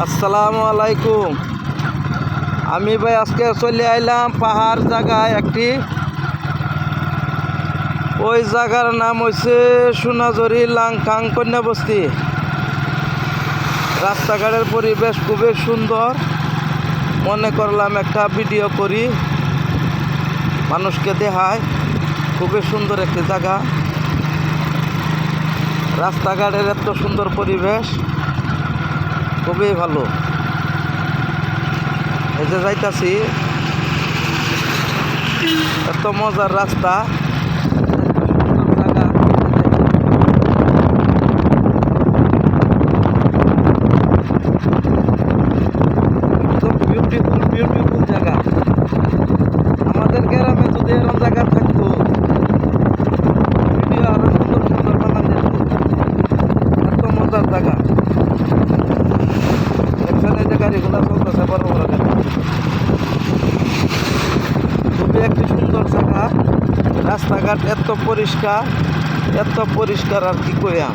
আসসালামু আলাইকুম। আমি ভাই আজকে চলে আইলাম পাহাড় জায়গায় একটি। ওই জায়গার নাম হচ্ছে সোনাঝুরি লাংখাং কন্যাবস্তি। রাস্তাঘাটের পরিবেশ খুবই সুন্দর। মনে করলাম একটা ভিডিও করি। মানুষকে দেখায়। খুবই সুন্দর একটি জায়গা। রাস্তাঘাটের এত সুন্দর পরিবেশ। খুবই ভালো। এই যে যাইতাছি এত মজার রাস্তা সুন্দর জায়গা। একদম বিউটিফুল বিউটিফুল জায়গা আমাদের গ্রামে যদি এরকম জায়গা থাকতো ভিডিও আরও সুন্দর সুন্দর বানানো যেত এত মজার জায়গা দেখছেন এই যে গাড়িগুলো চলতেছে বড় বড় গাড়ি খুবই একটি সুন্দর জায়গা রাস্তাঘাট এত পরিষ্কার এত পরিষ্কার আর কি কইয়া?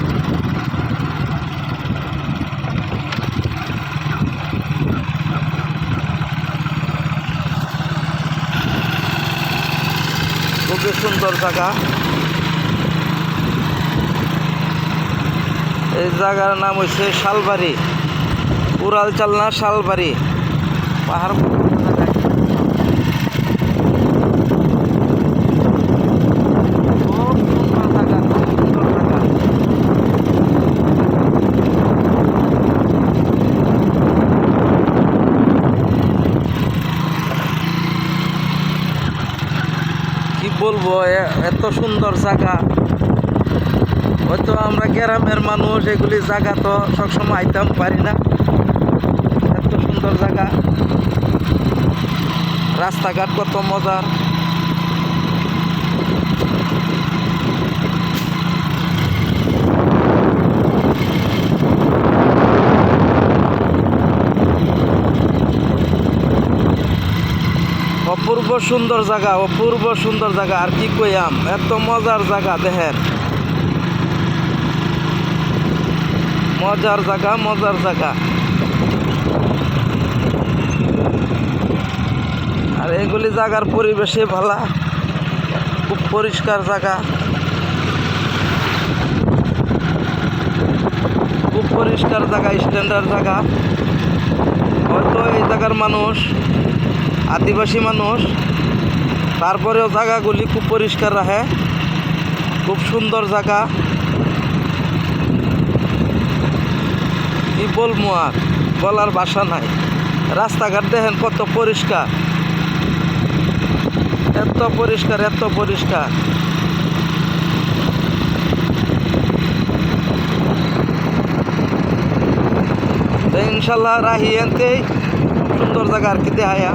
খুবই সুন্দর জায়গা। এই জায়গার নাম হচ্ছে শালবাড়ি উড়াল চালনা শালবাড়ি পাহাড় খুব সুন্দর জায়গা, খুব সুন্দর জায়গা। কি বলব এত সুন্দর জায়গা। হয়তো আমরা গ্রামের মানুষ, এগুলি জায়গা তো সবসময় আইতাম, পারি না। এত সুন্দর জায়গা। রাস্তাঘাট কত মজার। অপূর্ব সুন্দর জায়গা, অপূর্ব সুন্দর জায়গা। আর কি কইয়াম এত মজার জায়গা, দেখেন। মজার জায়গা মজার জায়গা। আর এগুলি জায়গার পরিবেশে ভালা। খুব পরিষ্কার জায়গা। খুব পরিষ্কার জায়গা স্ট্যান্ডার্ড জায়গা। হয়তো এই জায়গার মানুষ আদিবাসী মানুষ, তারপরেও জায়গাগুলি খুব পরিষ্কার রাখে। খুব সুন্দর জায়গা। কি বলব আর বলার ভাষা নাই। রাস্তাঘাট দেখেন কত পরিষ্কার। এত পরিষ্কার এত পরিষ্কার। ইনশাল্লাহ রাহি এনতেই সুন্দর জায়গা আর কি দেখায়া।